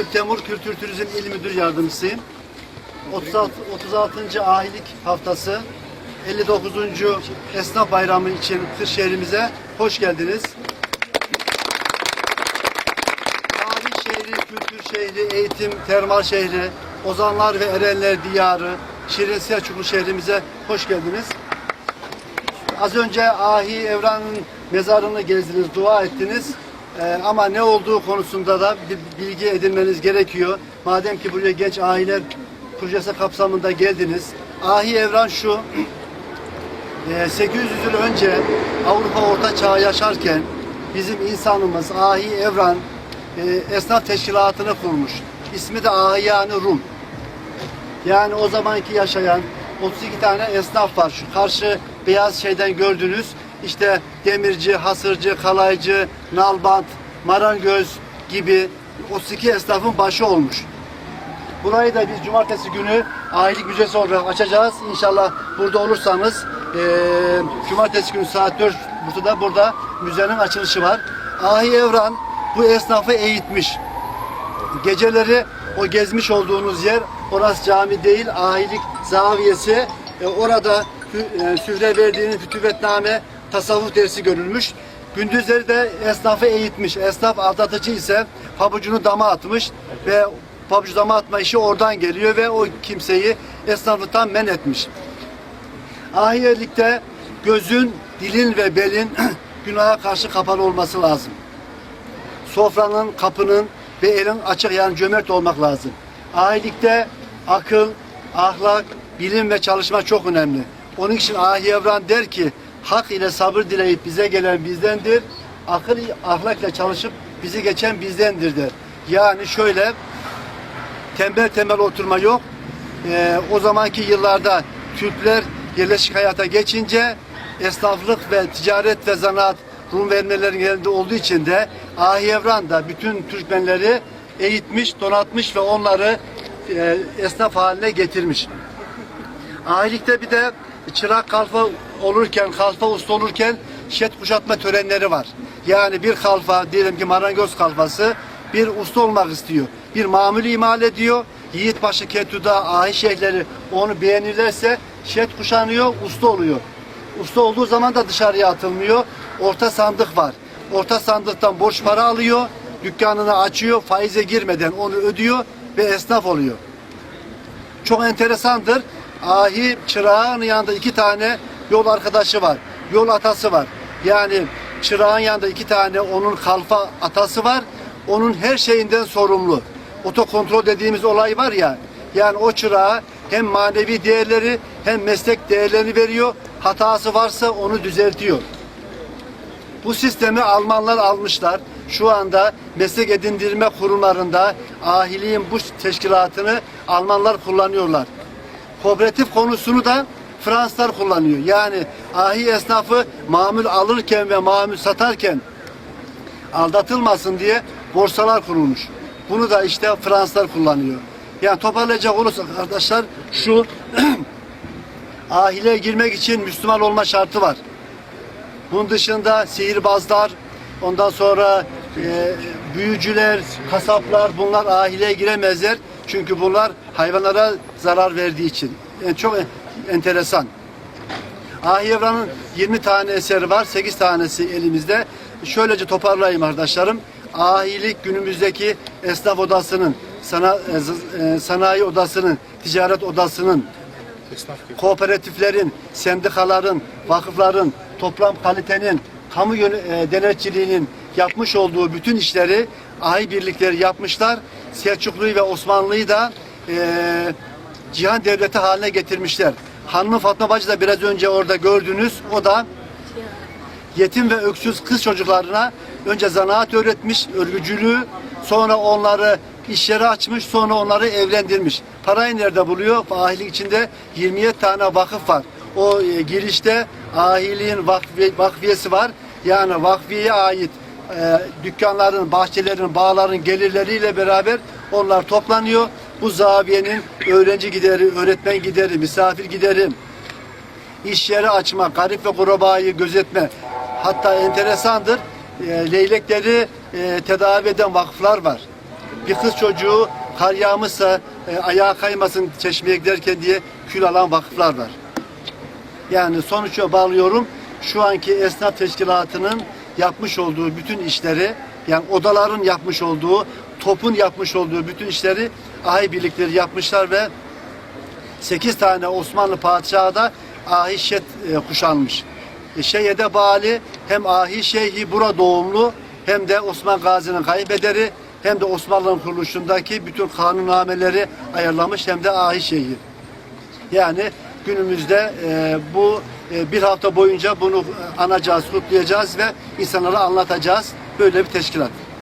Eyüp Temur Kültür Turizm İl Müdür Yardımcısıyım. 36, 36. Ahilik Haftası 59. Esnaf Bayramı için Kırşehir'imize hoş geldiniz. Tarih şehri, kültür şehri, eğitim, termal şehri, ozanlar ve erenler diyarı, Şirin Selçuklu şehrimize hoş geldiniz. Az önce Ahi Evran'ın mezarını gezdiniz, dua ettiniz. Ee, ama ne olduğu konusunda da bir bilgi edinmeniz gerekiyor. Madem ki buraya genç ahiler projesi kapsamında geldiniz. Ahi Evran şu, e, 800 yıl önce Avrupa Orta Çağ yaşarken bizim insanımız Ahi Evran e, esnaf teşkilatını kurmuş. İsmi de Ahiyani Rum. Yani o zamanki yaşayan 32 tane esnaf var. Şu karşı beyaz şeyden gördünüz. İşte demirci, hasırcı, kalaycı, nalbant, marangöz gibi 32 esnafın başı olmuş. Burayı da biz cumartesi günü ailelik müzesi olarak açacağız. İnşallah burada olursanız eee, cumartesi günü saat 4.30'da burada müzenin açılışı var. Ahi Evran bu esnafı eğitmiş. Geceleri o gezmiş olduğunuz yer orası cami değil ahilik zaviyesi. E, orada e, sühre verdiğinin fütüvetname tasavvuf dersi görülmüş. Gündüzleri de esnafı eğitmiş. Esnaf aldatıcı ise pabucunu dama atmış ve pabucu dama atma işi oradan geliyor ve o kimseyi esnaflıktan men etmiş. Ahiyelikte gözün, dilin ve belin günaha karşı kapalı olması lazım sofranın, kapının ve elin açık yani cömert olmak lazım. Ailelikte akıl, ahlak, bilim ve çalışma çok önemli. Onun için Ahi Evran der ki hak ile sabır dileyip bize gelen bizdendir. Akıl, ahlak ile çalışıp bizi geçen bizdendir der. Yani şöyle tembel tembel oturma yok. Ee, o zamanki yıllarda Türkler yerleşik hayata geçince esnaflık ve ticaret ve zanaat Rum vermelerin elinde olduğu için de Ahi Evran da bütün Türkmenleri eğitmiş, donatmış ve onları e, esnaf haline getirmiş. Ahilikte bir de çırak kalfa olurken, kalfa usta olurken şet kuşatma törenleri var. Yani bir kalfa, diyelim ki marangoz kalfası bir usta olmak istiyor. Bir mamülü imal ediyor. Yiğitbaşı Ketu'da ahi şeyhleri onu beğenirlerse şet kuşanıyor, usta oluyor. Usta olduğu zaman da dışarıya atılmıyor. Orta sandık var. Orta sandıktan borç para alıyor, dükkanını açıyor, faize girmeden onu ödüyor ve esnaf oluyor çok enteresandır. Ahi çırağın yanında iki tane yol arkadaşı var. Yol atası var. Yani çırağın yanında iki tane onun kalfa atası var. Onun her şeyinden sorumlu. Otokontrol dediğimiz olay var ya. Yani o çırağa hem manevi değerleri hem meslek değerlerini veriyor. Hatası varsa onu düzeltiyor. Bu sistemi Almanlar almışlar. Şu anda meslek edindirme kurumlarında ahiliğin bu teşkilatını Almanlar kullanıyorlar. Kooperatif konusunu da Fransızlar kullanıyor. Yani ahi esnafı mamul alırken ve mamul satarken aldatılmasın diye borsalar kurulmuş. Bunu da işte Fransızlar kullanıyor. Yani toparlayacak olursak arkadaşlar şu ahile girmek için Müslüman olma şartı var. Bunun dışında sihirbazlar, ondan sonra e, büyücüler, kasaplar bunlar ahileye giremezler. Çünkü bunlar hayvanlara zarar verdiği için. Yani çok enteresan. Ahi Evran'ın 20 tane eseri var. 8 tanesi elimizde. Şöylece toparlayayım arkadaşlarım. Ahilik günümüzdeki esnaf odasının, sana, e, e, sanayi odasının, ticaret odasının, kooperatiflerin, sendikaların, vakıfların, toplam kalitenin, kamu yöne- e, denetçiliğinin yapmış olduğu bütün işleri ahi birlikleri yapmışlar. Selçuklu'yu ve Osmanlı'yı da e, cihan devleti haline getirmişler. Hanımı Fatma Bacı da biraz önce orada gördünüz. O da yetim ve öksüz kız çocuklarına önce zanaat öğretmiş, örgücülüğü, sonra onları iş yeri açmış, sonra onları evlendirmiş. Parayı nerede buluyor? Ahilik içinde 27 tane vakıf var. O e, girişte ahiliğin vakfi, vakfiyesi var. Yani vakfiyeye ait e, dükkanların, bahçelerin, bağların gelirleriyle beraber onlar toplanıyor. Bu zaviyenin öğrenci gideri, öğretmen gideri, misafir gideri, iş yeri açma, garip ve kurabayı gözetme. Hatta enteresandır, e, leylekleri e, tedavi eden vakıflar var. bir kız çocuğu kar yağmışsa e, ayağa kaymasın çeşmeye giderken diye kül alan vakıflar var. Yani sonuça bağlıyorum. Şu anki esnaf teşkilatının yapmış olduğu bütün işleri, yani odaların yapmış olduğu, topun yapmış olduğu bütün işleri ahi birlikleri yapmışlar ve 8 tane Osmanlı padişahı da ahi şet e, kuşanmış. E, Şeyh'e Bali hem ahi şeyhi bura doğumlu hem de Osman Gazi'nin kaybederi hem de Osmanlı'nın kuruluşundaki bütün kanunnameleri ayarlamış hem de ahi şeyhi. Yani günümüzde e, bu e, bir hafta boyunca bunu e, anacağız, kutlayacağız ve insanlara anlatacağız. Böyle bir teşkilat.